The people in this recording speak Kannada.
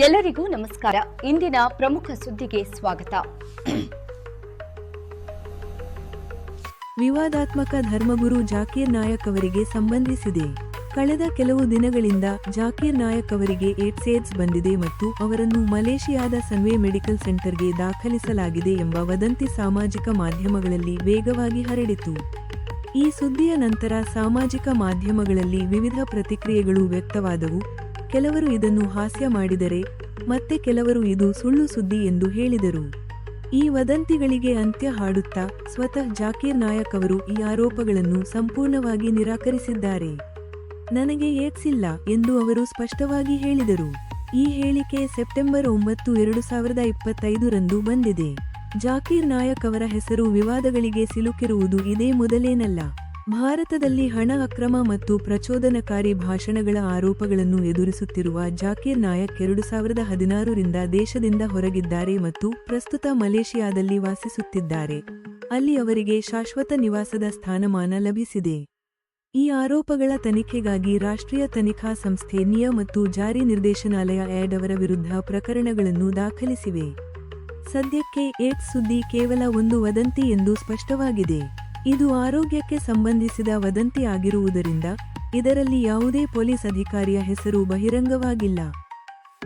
ಎಲ್ಲರಿಗೂ ನಮಸ್ಕಾರ. ಇಂದಿನ ಪ್ರಮುಖ ಸುದ್ದಿಗೆ ಸ್ವಾಗತ. ವಿವಾದಾತ್ಮಕ ಧರ್ಮಗುರು ಜಾಕೀರ್ ನಾಯಕ್ ಅವರಿಗೆ ಸಂಬಂಧಿಸಿದೆ. ಕಳೆದ ಕೆಲವು ದಿನಗಳಿಂದ ಜಾಕೀರ್ ನಾಯಕ್ ಅವರಿಗೆ ಏಡ್ಸ್ ಏಡ್ಸ್ ಬಂದಿದೆ ಮತ್ತು ಅವರನ್ನು ಮಲೇಷಿಯಾದ ಸನ್ವೆ ಮೆಡಿಕಲ್ ಸೆಂಟರ್ಗೆ ದಾಖಲಿಸಲಾಗಿದೆ ಎಂಬ ವದಂತಿ ಸಾಮಾಜಿಕ ಮಾಧ್ಯಮಗಳಲ್ಲಿ ವೇಗವಾಗಿ ಹರಡಿತು. ಈ ಸುದ್ದಿಯ ನಂತರ ಸಾಮಾಜಿಕ ಮಾಧ್ಯಮಗಳಲ್ಲಿ ವಿವಿಧ ಪ್ರತಿಕ್ರಿಯೆಗಳು ವ್ಯಕ್ತವಾದವು. ಕೆಲವರು ಇದನ್ನು ಹಾಸ್ಯ ಮಾಡಿದರೆ, ಮತ್ತೆ ಕೆಲವರು ಇದು ಸುಳ್ಳು ಸುದ್ದಿ ಎಂದು ಹೇಳಿದರು. ಈ ವದಂತಿಗಳಿಗೆ ಅಂತ್ಯ ಹಾಡುತ್ತಾ ಸ್ವತಃ ಜಾಕೀರ್ ನಾಯಕ್ ಅವರು ಈ ಆರೋಪಗಳನ್ನು ಸಂಪೂರ್ಣವಾಗಿ ನಿರಾಕರಿಸಿದ್ದಾರೆ. ನನಗೆ ಏಡ್ಸ್ ಎಂದು ಅವರು ಸ್ಪಷ್ಟವಾಗಿ ಹೇಳಿದರು. ಈ ಹೇಳಿಕೆ ಸೆಪ್ಟೆಂಬರ್ ಒಂಬತ್ತು, ಎರಡು ಸಾವಿರದ ಇಪ್ಪತ್ತೈದರಂದು ಬಂದಿದೆ. ಜಾಕೀರ್ ನಾಯಕ್ ಅವರ ಹೆಸರು ವಿವಾದಗಳಿಗೆ ಸಿಲುಕಿರುವುದು ಇದೇ ಮೊದಲೇನಲ್ಲ. ಭಾರತದಲ್ಲಿ ಹಣ ಅಕ್ರಮ ಮತ್ತು ಪ್ರಚೋದನಕಾರಿ ಭಾಷಣಗಳ ಆರೋಪಗಳನ್ನು ಎದುರಿಸುತ್ತಿರುವ ಜಾಕಿರ್ ನಾಯಕ್ ಎರಡು ಸಾವಿರದ ಹದಿನಾರರಿಂದ ದೇಶದಿಂದ ಹೊರಗಿದ್ದಾರೆ ಮತ್ತು ಪ್ರಸ್ತುತ ಮಲೇಷಿಯಾದಲ್ಲಿ ವಾಸಿಸುತ್ತಿದ್ದಾರೆ. ಅಲ್ಲಿ ಅವರಿಗೆ ಶಾಶ್ವತ ನಿವಾಸದ ಸ್ಥಾನಮಾನ ಲಭಿಸಿದೆ. ಈ ಆರೋಪಗಳ ತನಿಖೆಗಾಗಿ ರಾಷ್ಟ್ರೀಯ ತನಿಖಾ ಸಂಸ್ಥೆ ನಿಯ ಮತ್ತು ಜಾರಿ ನಿರ್ದೇಶನಾಲಯ ಆ್ಯಡ್ ಅವರ ವಿರುದ್ಧ ಪ್ರಕರಣಗಳನ್ನು ದಾಖಲಿಸಿವೆ. ಸದ್ಯಕ್ಕೆ ಏಡ್ಸ್ ಸುದ್ದಿ ಕೇವಲ ಒಂದು ವದಂತಿ ಎಂದು ಸ್ಪಷ್ಟವಾಗಿದೆ. ಇದು ಆರೋಗ್ಯಕ್ಕೆ ಸಂಬಂಧಿಸಿದ ವದಂತಿ ಆಗಿರುವುದರಿಂದ ಇದರಲ್ಲಿ ಯಾವುದೇ ಪೊಲೀಸ್ ಅಧಿಕಾರಿಯ ಹೆಸರು ಬಹಿರಂಗವಾಗಿಲ್ಲ.